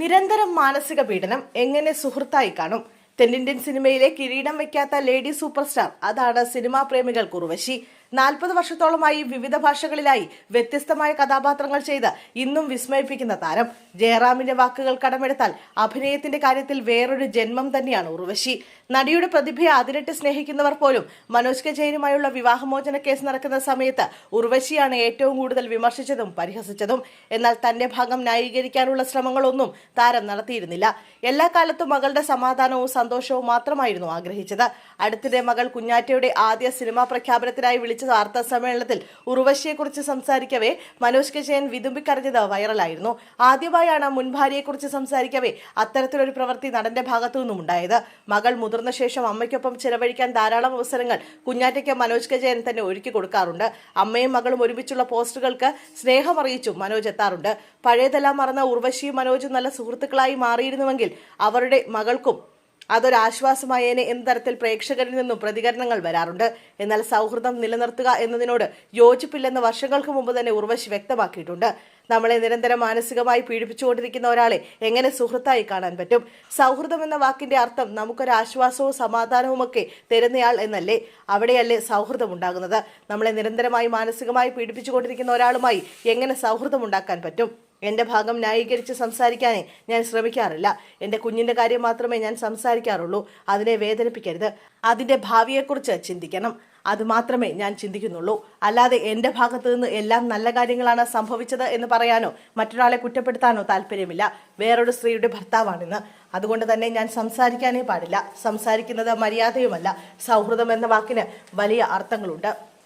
നിരന്തരം മാനസിക പീഡനം എങ്ങനെ സുഹൃത്തായി കാണും? തെന്നിന്ത്യൻ സിനിമയിലെ കിരീടം വയ്ക്കാത്ത ലേഡി സൂപ്പർ സ്റ്റാർ അതാണ് സിനിമാ പ്രേമികൾക്ക് ഉർവശി നാൽപ്പത് വർഷത്തോളമായി വിവിധ ഭാഷകളിലായി വ്യത്യസ്തമായ കഥാപാത്രങ്ങൾ ചെയ്ത് ഇന്നും വിസ്മയിപ്പിക്കുന്ന താരം. ജയറാമിന്റെ വാക്കുകൾ കടമെടുത്താൽ അഭിനയത്തിന്റെ കാര്യത്തിൽ വേറൊരു ജന്മം തന്നെയാണ് ഉർവശി. നടിയുടെ പ്രതിഭയെ അതിരട്ട് സ്നേഹിക്കുന്നവർ പോലും മനോജ് കെ വിവാഹമോചന കേസ് നടക്കുന്ന സമയത്ത് ഉർവശിയാണ് ഏറ്റവും കൂടുതൽ വിമർശിച്ചതും പരിഹസിച്ചതും. എന്നാൽ തന്റെ ഭാഗം ന്യായീകരിക്കാനുള്ള ശ്രമങ്ങളൊന്നും താരം നടത്തിയിരുന്നില്ല. എല്ലാ കാലത്തും മകളുടെ സമാധാനവും സന്തോഷവും മാത്രമായിരുന്നു ആഗ്രഹിച്ചത്. അടുത്തിടെ മകൾ കുഞ്ഞാറ്റയുടെ ആദ്യ സിനിമാ പ്രഖ്യാപനത്തിനായി വിളിച്ച വാർത്താ സമ്മേളനത്തിൽ ഉർവശിയെക്കുറിച്ച് സംസാരിക്കവേ മനോജ് കജയൻ ജയൻ വിതുമ്പിക്കരഞ്ഞത് വൈറലായിരുന്നു. ആദ്യമായാണ് മുൻ ഭാര്യയെക്കുറിച്ച് സംസാരിക്കവേ അത്തരത്തിലൊരു പ്രവൃത്തി നടന്റെ ഭാഗത്തു നിന്നും ഉണ്ടായത്. മകൾ മുതിർന്ന ശേഷം അമ്മയ്ക്കൊപ്പം ചെലവഴിക്കാൻ ധാരാളം അവസരങ്ങൾ കുഞ്ഞാറ്റയ്ക്ക് മനോജ് കജയൻ തന്നെ ഒരുക്കി കൊടുക്കാറുണ്ട്. അമ്മയും മകളും ഒരുമിച്ചുള്ള പോസ്റ്റുകൾക്ക് സ്നേഹം അറിയിച്ചും മനോജ് എത്താറുണ്ട്. പഴയതെല്ലാം മറന്ന ഉർവശിയും മനോജും നല്ല സുഹൃത്തുക്കളായി മാറിയിരുന്നുവെങ്കിൽ അവരുടെ മകൾക്കും അതൊരാശ്വാസമായേനെ എന്ന തരത്തിൽ പ്രേക്ഷകരിൽ നിന്നും പ്രതികരണങ്ങൾ വരാറുണ്ട്. എന്നാൽ സൗഹൃദം നിലനിർത്തുക എന്നതിനോട് യോജിപ്പില്ലെന്ന് വർഷങ്ങൾക്ക് മുമ്പ് തന്നെ ഉർവശി വ്യക്തമാക്കിയിട്ടുണ്ട്. നമ്മളെ നിരന്തരം മാനസികമായി പീഡിപ്പിച്ചുകൊണ്ടിരിക്കുന്ന ഒരാളെ എങ്ങനെ സുഹൃത്തായി കാണാൻ പറ്റും? സൗഹൃദം എന്ന വാക്കിന്റെ അർത്ഥം നമുക്കൊരു ആശ്വാസവും സമാധാനവും ഒക്കെ തരുന്നയാൾ എന്നല്ലേ? അവിടെയല്ലേ സൗഹൃദം ഉണ്ടാകുന്നത്? നമ്മളെ നിരന്തരമായി മാനസികമായി പീഡിപ്പിച്ചുകൊണ്ടിരിക്കുന്ന ഒരാളുമായി എങ്ങനെ സൗഹൃദം ഉണ്ടാക്കാൻ പറ്റും? എന്റെ ഭാഗം ന്യായീകരിച്ച് സംസാരിക്കാനേ ഞാൻ ശ്രമിക്കാറില്ല. എന്റെ കുഞ്ഞിന്റെ കാര്യം മാത്രമേ ഞാൻ സംസാരിക്കാറുള്ളൂ. അതിനെ വേദനിപ്പിക്കരുത്. അതിന്റെ ഭാവിയെക്കുറിച്ച് ചിന്തിക്കണം. അത് മാത്രമേ ഞാൻ ചിന്തിക്കുന്നുള്ളൂ. അല്ലാതെ എന്റെ ഭാഗത്ത് നിന്ന് എല്ലാം നല്ല കാര്യങ്ങളാണ് സംഭവിച്ചത് എന്ന് പറയാനോ മറ്റൊരാളെ കുറ്റപ്പെടുത്താനോ താല്പര്യമില്ല. വേറൊരു സ്ത്രീയുടെ ഭർത്താവാണിന്ന്. അതുകൊണ്ട് തന്നെ ഞാൻ സംസാരിക്കാനേ പാടില്ല. സംസാരിക്കുന്നത് മര്യാദയുമല്ല. സൗഹൃദം എന്ന വാക്കിന് വലിയ അർത്ഥങ്ങളുണ്ട്.